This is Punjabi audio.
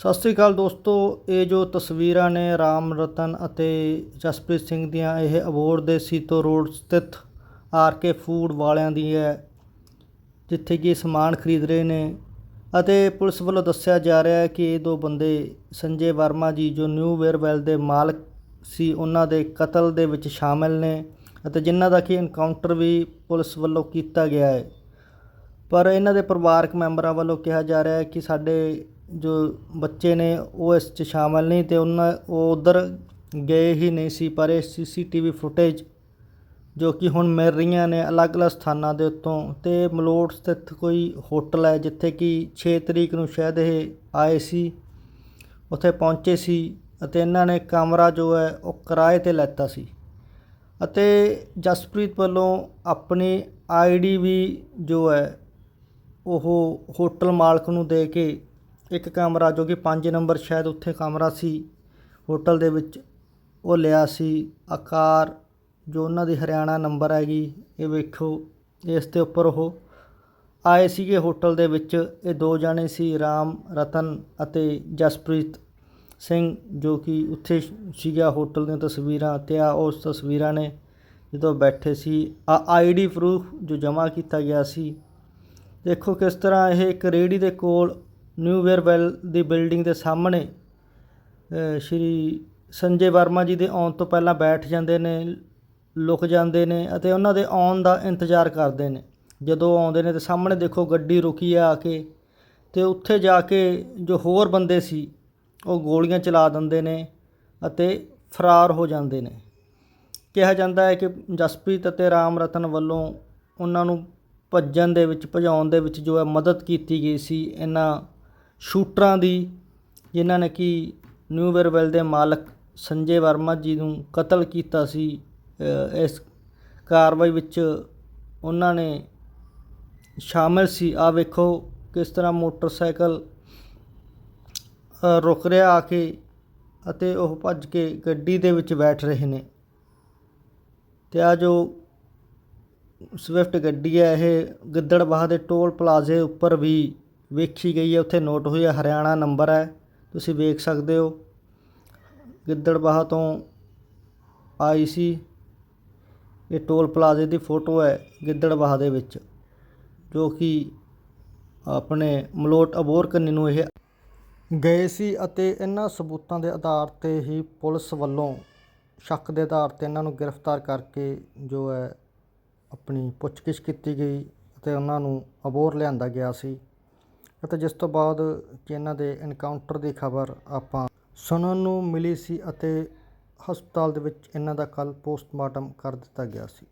ਸਤਿ ਸ੍ਰੀ ਅਕਾਲ ਦੋਸਤੋ, ਇਹ ਜੋ ਤਸਵੀਰਾਂ ਨੇ ਰਾਮ ਰਤਨ ਅਤੇ ਜਸਪ੍ਰੀਤ ਸਿੰਘ ਦੀਆਂ, ਇਹ ਅਬੋਹਰ ਦੇ ਸੀਤੋ ਰੋਡ ਸਥਿਤ ਆਰ ਕੇ ਫੂਡ ਵਾਲਿਆਂ ਦੀ ਹੈ, ਜਿੱਥੇ ਕਿ ਸਮਾਨ ਖਰੀਦ ਰਹੇ ਨੇ। ਅਤੇ ਪੁਲਿਸ ਵੱਲੋਂ ਦੱਸਿਆ ਜਾ ਰਿਹਾ ਹੈ ਕਿ ਇਹ ਦੋ ਬੰਦੇ, ਸੰਜੇ ਵਰਮਾ ਜੀ, ਜੋ ਨਿਊ ਵੇਅਰਵੈਲ ਦੇ ਮਾਲਕ ਸੀ, ਉਹਨਾਂ ਦੇ ਕਤਲ ਦੇ ਵਿੱਚ ਸ਼ਾਮਿਲ ਨੇ ਅਤੇ ਜਿਨ੍ਹਾਂ ਦਾ ਕਿ ਐਨਕਾਊਂਟਰ ਵੀ ਪੁਲਿਸ ਵੱਲੋਂ ਕੀਤਾ ਗਿਆ ਹੈ। ਪਰ ਇਹਨਾਂ ਦੇ ਪਰਿਵਾਰਕ ਮੈਂਬਰਾਂ ਵੱਲੋਂ ਕਿਹਾ ਜਾ ਰਿਹਾ ਹੈ ਕਿ ਸਾਡੇ ਜੋ ਬੱਚੇ ਨੇ ਉਹ ਇਸ 'ਚ ਸ਼ਾਮਿਲ ਨਹੀਂ ਅਤੇ ਉਹਨਾਂ, ਉਹ ਉੱਧਰ ਗਏ ਹੀ ਨਹੀਂ ਸੀ, ਪਰ ਇਹ ਸੀ ਸੀ ਟੀ ਵੀ ਫੁਟੇਜ ਜੋ ਕਿ ਹੁਣ ਮਿਲ ਰਹੀਆਂ ਨੇ ਅਲੱਗ-ਅਲੱਗ ਸਥਾਨਾਂ ਦੇ ਉੱਤੋਂ ਅਤੇ ਮਲੋਟ ਸਥਿਤ ਕੋਈ ਹੋਟਲ ਹੈ ਜਿੱਥੇ ਕਿ ਛੇ ਤਰੀਕ ਨੂੰ ਸ਼ਾਇਦ ਇਹ ਆਏ ਸੀ, ਉੱਥੇ ਪਹੁੰਚੇ ਸੀ ਅਤੇ ਇਹਨਾਂ ਨੇ ਕਮਰਾ ਜੋ ਹੈ ਉਹ ਕਿਰਾਏ ਤੇ ਲੈਤਾ ਸੀ। ਅਤੇ ਜਸਪ੍ਰੀਤ ਵੱਲੋਂ ਆਪਣੀ ਆਈਡੀ ਵੀ ਜੋ ਹੈ ਉਹ ਹੋਟਲ ਮਾਲਕ ਨੂੰ ਦੇ ਕੇ ਇੱਕ ਕਮਰਾ ਜੋ ਕਿ 5 ਨੰਬਰ ਸ਼ਾਇਦ ਉੱਥੇ ਕਮਰਾ ਸੀ, ਹੋਟਲ ਦੇ ਵਿੱਚ ਉਹ ਲਿਆ ਸੀ। ਆਕਾਰ ਜੋ ਉਹਨਾਂ ਦੀ ਹਰਿਆਣਾ ਨੰਬਰ ਹੈਗੀ, ਇਹ ਵੇਖੋ, ਇਸ ਦੇ ਉੱਪਰ ਉਹ ਆਏ ਸੀਗੇ ਹੋਟਲ ਦੇ ਵਿੱਚ। ਇਹ ਦੋ ਜਾਣੇ ਸੀ, ਰਾਮ, ਰਤਨ ਅਤੇ ਜਸਪ੍ਰੀਤ ਸਿੰਘ, ਜੋ ਕਿ ਉੱਥੇ ਸੀਗਾ ਹੋਟਲ ਦੀਆਂ ਤਸਵੀਰਾਂ ਤੇ ਆ ਉਸ ਤਸਵੀਰਾਂ ਨੇ ਜਦੋਂ ਬੈਠੇ ਸੀ, ਆ ਆਈਡੀ ਪ੍ਰੂਫ ਜੋ ਜਮ੍ਹਾਂ ਕੀਤਾ ਗਿਆ ਸੀ। ਦੇਖੋ ਕਿਸ ਤਰ੍ਹਾਂ ਇਹ ਇੱਕ ਰੇੜੀ ਦੇ ਕੋਲ ਨਿਊ ਵੇਅਰਵੈਲ ਦੀ ਬਿਲਡਿੰਗ ਦੇ ਸਾਹਮਣੇ ਸ਼੍ਰੀ ਸੰਜੇ ਵਰਮਾ ਜੀ ਦੇ ਆਉਣ ਤੋਂ ਪਹਿਲਾਂ ਬੈਠ ਜਾਂਦੇ ਨੇ, ਲੁਕ ਜਾਂਦੇ ਨੇ ਅਤੇ ਉਹਨਾਂ ਦੇ ਆਉਣ ਦਾ ਇੰਤਜ਼ਾਰ ਕਰਦੇ ਨੇ। ਜਦੋਂ ਆਉਂਦੇ ਨੇ ਤੇ ਸਾਹਮਣੇ ਦੇਖੋ ਗੱਡੀ ਰੁਕੀ ਆ ਆ ਕੇ ਤੇ ਉੱਥੇ ਜਾ ਕੇ ਜੋ ਹੋਰ ਬੰਦੇ ਸੀ, ਉਹ ਗੋਲੀਆਂ ਚਲਾ ਦਿੰਦੇ ਨੇ ਅਤੇ ਫਰਾਰ ਹੋ ਜਾਂਦੇ ਨੇ। ਕਿਹਾ ਜਾਂਦਾ ਹੈ ਕਿ ਜਸਪ੍ਰੀਤ ਅਤੇ ਰਾਮ ਰਤਨ ਵੱਲੋਂ ਉਹਨਾਂ ਨੂੰ ਭੱਜਣ ਦੇ ਵਿੱਚ, ਭਜਾਉਣ ਦੇ ਵਿੱਚ ਜੋ ਹੈ ਮਦਦ ਕੀਤੀ ਗਈ ਸੀ, ਇਹਨਾਂ ਸ਼ੂਟਰਾਂ ਦੀ, ਜਿਨ੍ਹਾਂ ਨੇ ਕਿ ਨਿਊ ਵੇਅਰਵੈਲ ਦੇ ਮਾਲਕ ਸੰਜੇ ਵਰਮਾ ਜੀ ਨੂੰ ਕਤਲ ਕੀਤਾ ਸੀ ਇਸ ਕਾਰਵਾਈ ਵਿੱਚ ਉਹਨਾਂ ਨੇ ਸ਼ਾਮਿਲ ਸੀ। ਆ ਵੇਖੋ ਕਿਸ ਤਰ੍ਹਾਂ ਮੋਟਰਸਾਈਕਲ ਰੁਕ ਰਿਹਾ ਆ ਕੇ ਅਤੇ ਉਹ ਭੱਜ ਕੇ ਗੱਡੀ ਦੇ ਵਿੱਚ ਬੈਠ ਰਹੇ ਨੇ। ਤੇ ਆ ਜੋ ਸਵਿਫਟ ਗੱਡੀ ਹੈ, ਇਹ ਗਿੱਦੜਬਾਹ ਦੇ ਟੋਲ ਪਲਾਜ਼ੇ ਉੱਪਰ ਵੀ ਵੇਖੀ ਗਈ ਹੈ, ਉੱਥੇ ਨੋਟ ਹੋਈ ਹੈ, ਹਰਿਆਣਾ ਨੰਬਰ ਹੈ, ਤੁਸੀਂ ਵੇਖ ਸਕਦੇ ਹੋ। ਗਿੱਦੜਬਾਹ ਤੋਂ ਆਈ ਸੀ, ਇਹ ਟੋਲ ਪਲਾਜ਼ੇ ਦੀ ਫੋਟੋ ਹੈ ਗਿੱਦੜਬਾਹ ਦੇ ਵਿੱਚ, ਜੋ ਕਿ ਆਪਣੇ ਮਲੋਟ ਅਬੋਰ ਕੰਨੀ ਨੂੰ ਇਹ ਗਏ ਸੀ ਅਤੇ ਇਹਨਾਂ ਸਬੂਤਾਂ ਦੇ ਆਧਾਰ ਤੇ ਹੀ ਪੁਲਿਸ ਵੱਲੋਂ ਸ਼ੱਕ ਦੇ ਆਧਾਰ ਤੇ ਇਹਨਾਂ ਨੂੰ ਗ੍ਰਿਫਤਾਰ ਕਰਕੇ ਜੋ ਹੈ, ਆਪਣੀ ਪੁੱਛਗਿੱਛ ਕੀਤੀ ਗਈ ਅਤੇ ਉਹਨਾਂ ਨੂੰ ਅਬੋਰ ਲਿਆਂਦਾ ਗਿਆ ਸੀ। ਅਤੇ ਜਿਸ ਤੋਂ ਬਾਅਦ ਕਿ ਇਹਨਾਂ ਦੇ ਇਨਕਾਊਂਟਰ ਦੀ ਖਬਰ ਆਪਾਂ ਸੁਣਨ ਨੂੰ ਮਿਲੀ ਸੀ ਅਤੇ ਹਸਪਤਾਲ ਦੇ ਵਿੱਚ ਇਹਨਾਂ ਦਾ ਕੱਲ ਪੋਸਟਮਾਰਟਮ ਕਰ ਦਿੱਤਾ ਗਿਆ ਸੀ।